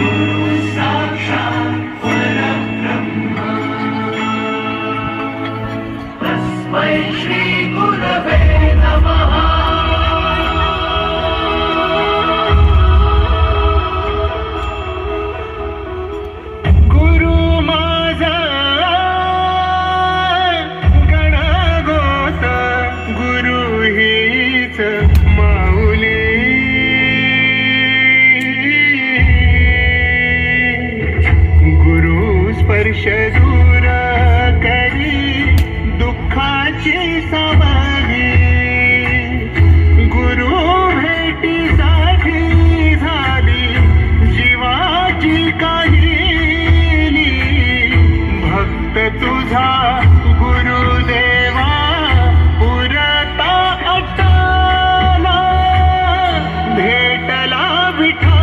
you. की सामाने गुरु रे ती साधी झाली जीवातील काही ली तुझा गुरु देवा पुरता आता ना भेटला विठ्ठल